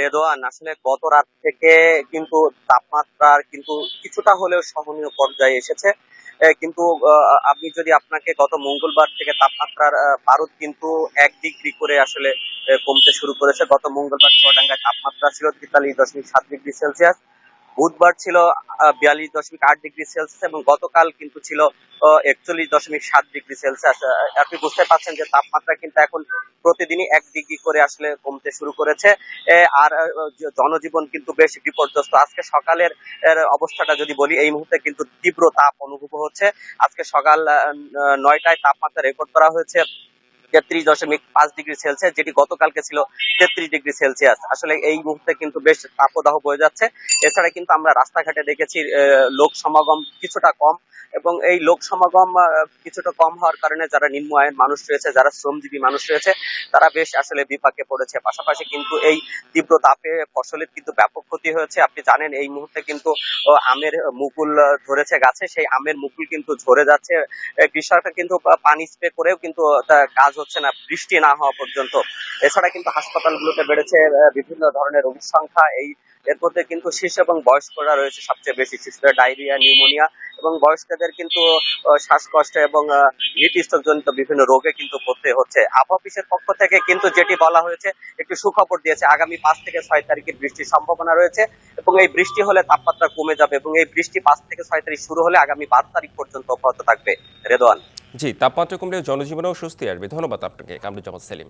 রেদোয়ান, আসলে গত রাত থেকে কিন্তু তাপমাত্রার কিন্তু কিছুটা হলেও সহনীয় পর্যায়ে এসেছে। কিন্তু আপনি যদি আপনাকে গত মঙ্গলবার থেকে তাপমাত্রার পারদ কিন্তু এক ডিগ্রি করে আসলে কমতে শুরু করেছে, গত মঙ্গলবার চুয়াডাঙ্গায় তাপমাত্রা ছিল তেতাল্লিশ দশমিক সাত ডিগ্রি সেলসিয়াস। বুধবার ছিল বিয়াল্লিশ দশমিক আট ডিগ্রি সেলসিয়াস এবং গতকাল কিন্তু ছিল একচল্লিশ দশমিক সাত ডিগ্রি সেলসিয়াস। আপনি বুঝতে পারছেন যে তাপমাত্রা কিন্তু এখন প্রতিদিনই এক ডিগ্রি করে আসলে কমতে শুরু করেছে। আর জনজীবন কিন্তু বেশ বিপর্যস্ত। আজকে সকালের অবস্থাটা যদি বলি, এই মুহূর্তে কিন্তু তীব্র তাপ অনুভব হচ্ছে। আজকে সকাল নয়টায় তাপমাত্রা রেকর্ড করা হয়েছে। তেত্রিশ দশমিক পাঁচ ডিগ্রি সেলসিয়াস যেটি গতকালকে ছিল তেত্রিশ ডিগ্রি সেলসিয়াস আসলে এই মুহূর্তে কিন্তু বেশ তাপদাহ বয়ে যাচ্ছে। এছাড়া কিন্তু আমরা রাস্তাঘাটে দেখেছি লোক সমাগম কিছুটা কম এবং এই লোক সমাগম কিছুটা কম হওয়ার কারণে যারা নিম্ন আয়ের মানুষ রয়েছে, যারা শ্রমজীবী মানুষ রয়েছে, তারা বেশ আসলে বিপাকে পড়েছে। পাশাপাশি কিন্তু এই তীব্র তাপে ফসলের কিন্তু ব্যাপক ক্ষতি হয়েছে। আপনি জানেন, এই মুহূর্তে কিন্তু আমের মুকুল ধরেছে গাছে। সেই আমের মুকুল কিন্তু ঝরে যাচ্ছে। কৃষকরা কিন্তু পানি স্প্রে করেও কিন্তু কাজ হচ্ছে না, বৃষ্টি না হওয়া পর্যন্ত। এছাড়া কিন্তু হাসপাতালগুলোতে বেড়েছে বিভিন্ন ধরনের রোগীর সংখ্যা। এই এর মধ্যে কিন্তু শিশু এবং বয়স্করা রয়েছে সবচেয়ে বেশি শিশুদের ডায়রিয়া, নিউমোনিয়া এবং বয়স্কদের কিন্তু শ্বাসকষ্ট এবং হিট বিভিন্ন রোগে কিন্তু পড়তে হচ্ছে। আবহাওয়া অফিসের পক্ষ থেকে কিন্তু যেটি বলা হয়েছে, একটি সুখবর দিয়েছে, আগামী পাঁচ থেকে ছয় তারিখে বৃষ্টির সম্ভাবনা রয়েছে এবং এই বৃষ্টি হলে তাপমাত্রা কমে যাবে এবং এই বৃষ্টি পাঁচ থেকে ছয় তারিখ শুরু হলে আগামী পাঁচ তারিখ পর্যন্ত অব্যাহত থাকবে। রেদওয়ান। জি তাপমাত্রা কমলে জনজীবনেও স্বস্তি আসবে। ধন্যবাদ আপনাকে কামরুজ্জামান সেলিম।